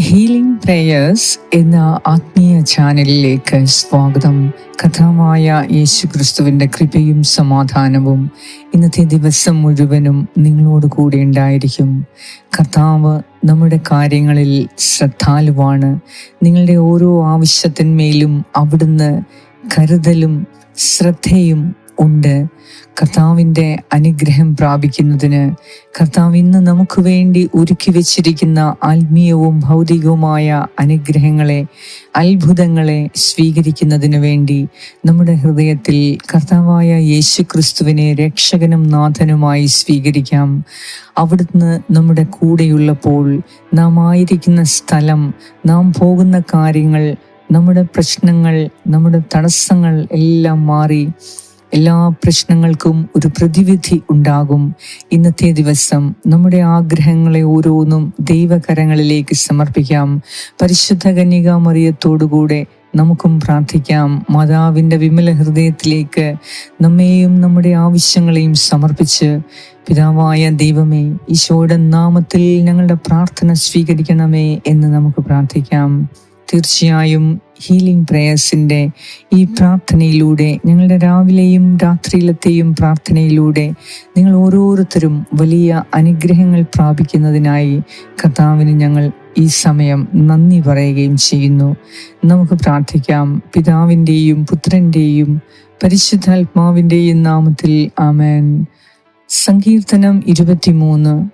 Healing prayers എന്ന ആത്മീയ ചാനലിലേക്ക് സ്വാഗതം. കഥാമായ യേശു ക്രിസ്തുവിന്റെ കൃപയും സമാധാനവും ഇന്നത്തെ ദിവസം മുഴുവനും നിങ്ങളോട് കൂടെ ഉണ്ടായിരിക്കും. കർത്താവ് നമ്മുടെ കാര്യങ്ങളിൽ ശ്രദ്ധാലുവാണ്. നിങ്ങളുടെ ഓരോ ആവശ്യത്തിന്മേലും അവിടുന്ന് കരുതലും ശ്രദ്ധയും ഉണ്ട്. കർത്താവിന്റെ അനുഗ്രഹം പ്രാപിക്കുന്നതിന് കർത്താവ് ഇന്ന് നമുക്ക് വേണ്ടി ഒരുക്കി വെച്ചിരിക്കുന്ന ആത്മീയവും ഭൗതികവുമായ അനുഗ്രഹങ്ങളെ അത്ഭുതങ്ങളെ സ്വീകരിക്കുന്നതിന് വേണ്ടി നമ്മുടെ ഹൃദയത്തിൽ കർത്താവായ യേശു ക്രിസ്തുവിനെ രക്ഷകനും നാഥനുമായി സ്വീകരിക്കാം. അവിടുന്ന് നമ്മുടെ കൂടെയുള്ളപ്പോൾ നാം ആയിരിക്കുന്ന സ്ഥലം നാം പോകുന്ന കാര്യങ്ങൾ നമ്മുടെ പ്രശ്നങ്ങൾ നമ്മുടെ തടസ്സങ്ങൾ എല്ലാം മാറി എല്ലാ പ്രശ്നങ്ങൾക്കും ഒരു പ്രതിവിധി ഉണ്ടാകും. ഇന്നത്തെ ദിവസം നമ്മുടെ ആഗ്രഹങ്ങളെ ഓരോന്നും ദൈവകരങ്ങളിലേക്ക് സമർപ്പിക്കാം. പരിശുദ്ധ കന്യക മറിയത്തോടുകൂടെ നമുക്കും പ്രാർത്ഥിക്കാം. മാതാവിന്റെ വിമല ഹൃദയത്തിലേക്ക് നമ്മെയും നമ്മുടെ ആവശ്യങ്ങളെയും സമർപ്പിച്ച് പിതാവായ ദൈവമേ ഈശോയുടെ നാമത്തിൽ ഞങ്ങളുടെ പ്രാർത്ഥന സ്വീകരിക്കണമേ എന്ന് നമുക്ക് പ്രാർത്ഥിക്കാം. തീർച്ചയായും ഹീലിംഗ് പ്രേയേഴ്സിന്റെ ഈ പ്രാർത്ഥനയിലൂടെ ഞങ്ങളുടെ രാവിലെയും രാത്രിയിലത്തെയും പ്രാർത്ഥനയിലൂടെ നിങ്ങൾ ഓരോരുത്തരും വലിയ അനുഗ്രഹങ്ങൾ പ്രാപിക്കുന്നതിനായി കർത്താവിന് ഞങ്ങൾ ഈ സമയം നന്ദി പറയുകയും ചെയ്യുന്നു. നമുക്ക് പ്രാർത്ഥിക്കാം. പിതാവിന്റെയും പുത്രന്റെയും പരിശുദ്ധാത്മാവിന്റെയും നാമത്തിൽ ആമേൻ. സങ്കീർത്തനം ഇരുപത്തിമൂന്ന്.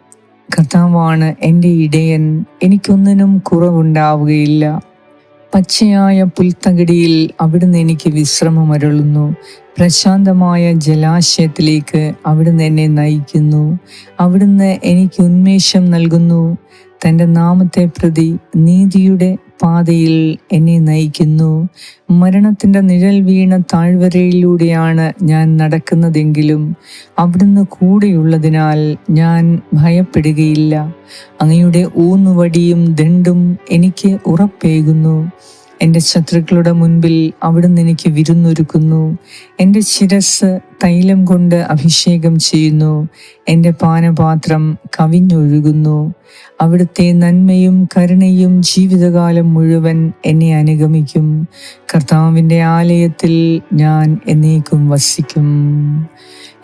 കർത്താവാണ് എന്റെ ഇടയൻ. എനിക്കൊന്നിനും കുറവുണ്ടാവുകയില്ല. പച്ചയായ പുൽത്തകടിയിൽ അവിടുന്ന് എനിക്ക് വിശ്രമമരുളുന്നു പ്രശാന്തമായ ജലാശയത്തിലേക്ക് അവിടുന്ന് എന്നെ നയിക്കുന്നു. അവിടുന്ന് എനിക്ക് ഉന്മേഷം നൽകുന്നു. തന്റെ നാമത്തെ പ്രതി നീതിയുടെ പാതയിൽ എന്നെ നയിക്കുന്നു. മരണത്തിന്റെ നിഴൽ വീണ താഴ്വരയിലൂടെയാണ് ഞാൻ നടക്കുന്നതെങ്കിലും അവിടുന്ന് കൂടെയുള്ളതിനാൽ ഞാൻ ഭയപ്പെടുകയില്ല. അങ്ങയുടെ ഊന്നുവടിയും ദണ്ടും എനിക്ക് ഉറപ്പേകുന്നു. എന്റെ ശത്രുക്കളുടെ മുൻപിൽ അവിടുന്ന് എനിക്ക് വിരുന്നൊരുക്കുന്നു. എന്റെ ശിരസ് തൈലം കൊണ്ട് അഭിഷേകം ചെയ്യുന്നു. എന്റെ പാനപാത്രം കവിഞ്ഞൊഴുകുന്നു. അവിടുത്തെ നന്മയും കരുണയും ജീവിതകാലം മുഴുവൻ എന്നെ അനുഗമിക്കും. കർത്താവിന്റെ ആലയത്തിൽ ഞാൻ എന്നേക്കും വസിക്കും.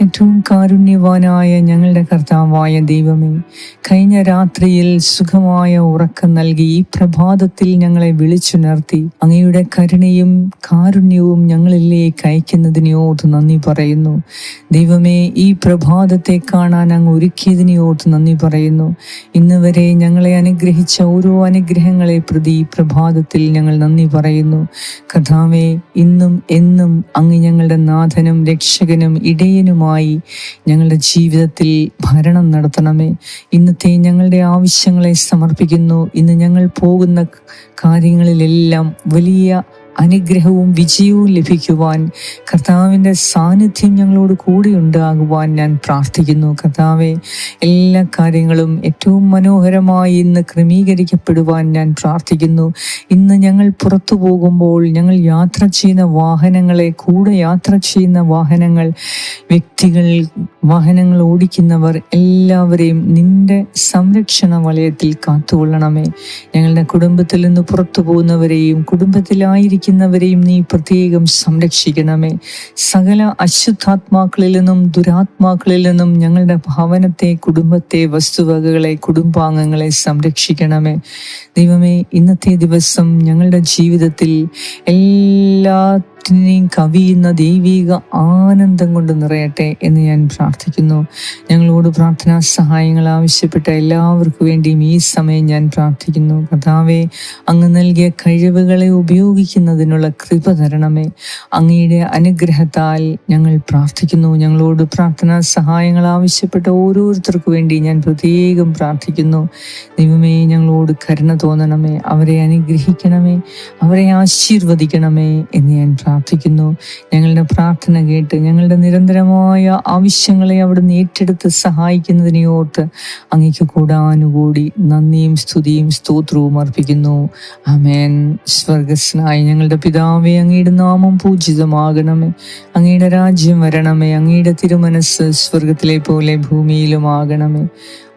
ഏറ്റവും കാരുണ്യവാനായ ഞങ്ങളുടെ കർത്താവായ ദൈവമേ കഴിഞ്ഞ രാത്രിയിൽ സുഖമായ ഉറക്കം നൽകി ഈ പ്രഭാതത്തിൽ ഞങ്ങളെ വിളിച്ചുണർത്തി അങ്ങയുടെ കരുണയും കാരുണ്യവും ഞങ്ങളിലേക്ക് അയക്കുന്നതിനെയോട് നന്ദി പറയുന്നു. ദൈവമേ ഈ പ്രഭാതത്തെ കാണാൻ അങ്ങ് ഒരുക്കിയതിനെ ഓർത്ത് നന്ദി പറയുന്നു. ഇന്ന് വരെ ഞങ്ങളെ അനുഗ്രഹിച്ച ഓരോ അനുഗ്രഹങ്ങളെ പ്രതി പ്രഭാതത്തിൽ ഞങ്ങൾ നന്ദി പറയുന്നു. കഥാവേ ഇന്നും എന്നും അങ്ങ് ഞങ്ങളുടെ നാഥനും രക്ഷകനും ഇടയനുമായി ഞങ്ങളുടെ ജീവിതത്തിൽ ഭരണം നടത്തണമേ. ഇന്നത്തെ ഞങ്ങളുടെ ആവശ്യങ്ങളെ സമർപ്പിക്കുന്നു. ഇന്ന് ഞങ്ങൾ പോകുന്ന കാര്യങ്ങളിലെല്ലാം വലിയ അനുഗ്രഹവും വിജയവും ലഭിക്കുവാൻ കർത്താവിന്റെ സാന്നിധ്യം ഞങ്ങളോട് കൂടെ ഉണ്ടാകുവാൻ ഞാൻ പ്രാർത്ഥിക്കുന്നു. കർത്താവെ എല്ലാ കാര്യങ്ങളും ഏറ്റവും മനോഹരമായി ഇന്ന് ക്രമീകരിക്കപ്പെടുവാൻ ഞാൻ പ്രാർത്ഥിക്കുന്നു. ഇന്ന് ഞങ്ങൾ പുറത്തു പോകുമ്പോൾ ഞങ്ങൾ യാത്ര ചെയ്യുന്ന വാഹനങ്ങളെ കൂടെ യാത്ര ചെയ്യുന്ന വാഹനങ്ങൾ വ്യക്തികൾ വാഹനങ്ങൾ ഓടിക്കുന്നവർ എല്ലാവരെയും നിന്റെ സംരക്ഷണ വലയത്തിൽ കാത്തുകൊള്ളണമേ. ഞങ്ങളുടെ കുടുംബത്തിൽ നിന്ന് പുറത്തു പോകുന്നവരെയും കുടുംബത്തിലായിരിക്കുന്നവരെയും നീ പ്രത്യേകം സംരക്ഷിക്കണമേ. സകല അശുദ്ധാത്മാക്കളിൽ നിന്നും ദുരാത്മാക്കളിൽ നിന്നും ഞങ്ങളുടെ ഭവനത്തെ കുടുംബത്തെ വസ്തുവകകളെ കുടുംബാംഗങ്ങളെ സംരക്ഷിക്കണമേ. ദൈവമേ ഇന്നത്തെ ദിവസം ഞങ്ങളുടെ ജീവിതത്തിൽ എല്ലാ കവിയുന്ന ദൈവിക ആനന്ദം കൊണ്ട് നിറയട്ടെ എന്ന് ഞാൻ പ്രാർത്ഥിക്കുന്നു. ഞങ്ങളോട് പ്രാർത്ഥനാ സഹായങ്ങൾ ആവശ്യപ്പെട്ട എല്ലാവർക്കു വേണ്ടിയും ഈ സമയം ഞാൻ പ്രാർത്ഥിക്കുന്നു. കഥാവെ അങ്ങ് നൽകിയ കഴിവുകളെ ഉപയോഗിക്കുന്നതിനുള്ള കൃപ തരണമേ. അങ്ങയുടെ അനുഗ്രഹത്താൽ ഞങ്ങൾ പ്രാർത്ഥിക്കുന്നു. ഞങ്ങളോട് പ്രാർത്ഥനാ സഹായങ്ങൾ ആവശ്യപ്പെട്ട ഓരോരുത്തർക്കു വേണ്ടി ഞാൻ പ്രത്യേകം പ്രാർത്ഥിക്കുന്നു. ദൈവമേ ഞങ്ങളോട് കരുണ തോന്നണമേ. അവരെ അനുഗ്രഹിക്കണമേ. അവരെ ആശീർവദിക്കണമേ എന്ന് ഞാൻ പ്രാർത്ഥിക്കുന്നു. ഞങ്ങളുടെ പ്രാർത്ഥന കേട്ട് ഞങ്ങളുടെ നിരന്തരമായ ആവശ്യങ്ങളെ അവിടുന്ന് ഏറ്റെടുത്ത് സഹായിക്കുന്നതിനെ ഓർത്ത് അങ്ങയ്ക്ക് കൂടാനുകൂടി നന്ദിയും സ്തുതിയും സ്തോത്രവും അർപ്പിക്കുന്നു. അമേൻ സ്വർഗസ്നായ ഞങ്ങളുടെ പിതാവേ അങ്ങയുടെ നാമം പൂജിതമാകണമേ. അങ്ങയുടെ രാജ്യം വരണമേ. അങ്ങയുടെ തിരുമനസ് സ്വർഗത്തിലെ പോലെ ഭൂമിയിലും ആകണമേ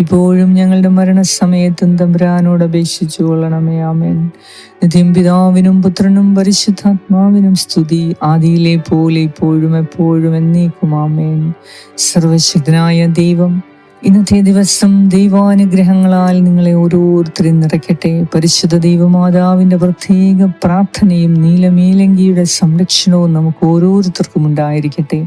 ഇപ്പോഴും ഞങ്ങളുടെ മരണസമയത്തും തമ്പുരാനോട് അപേക്ഷിച്ചു കൊള്ളണമേ ആമേൻ. നിത്യം പിതാവിനും പുത്രനും പരിശുദ്ധാത്മാവിനും സ്തുതി ആദിയിലെ പോലെ ഇപ്പോഴും എപ്പോഴും എന്നേക്കും ആമേൻ. സർവശക്തനായ ദൈവം ഇന്നത്തെ ദിവസം ദൈവാനുഗ്രഹങ്ങളാൽ നിങ്ങളെ ഓരോരുത്തരും നിറയ്ക്കട്ടെ. പരിശുദ്ധ ദൈവമാതാവിന്റെ പ്രത്യേക പ്രാർത്ഥനയും നീലമേലങ്കിയുടെ സംരക്ഷണവും നമുക്ക് ഓരോരുത്തർക്കും ഉണ്ടായിരിക്കട്ടെ.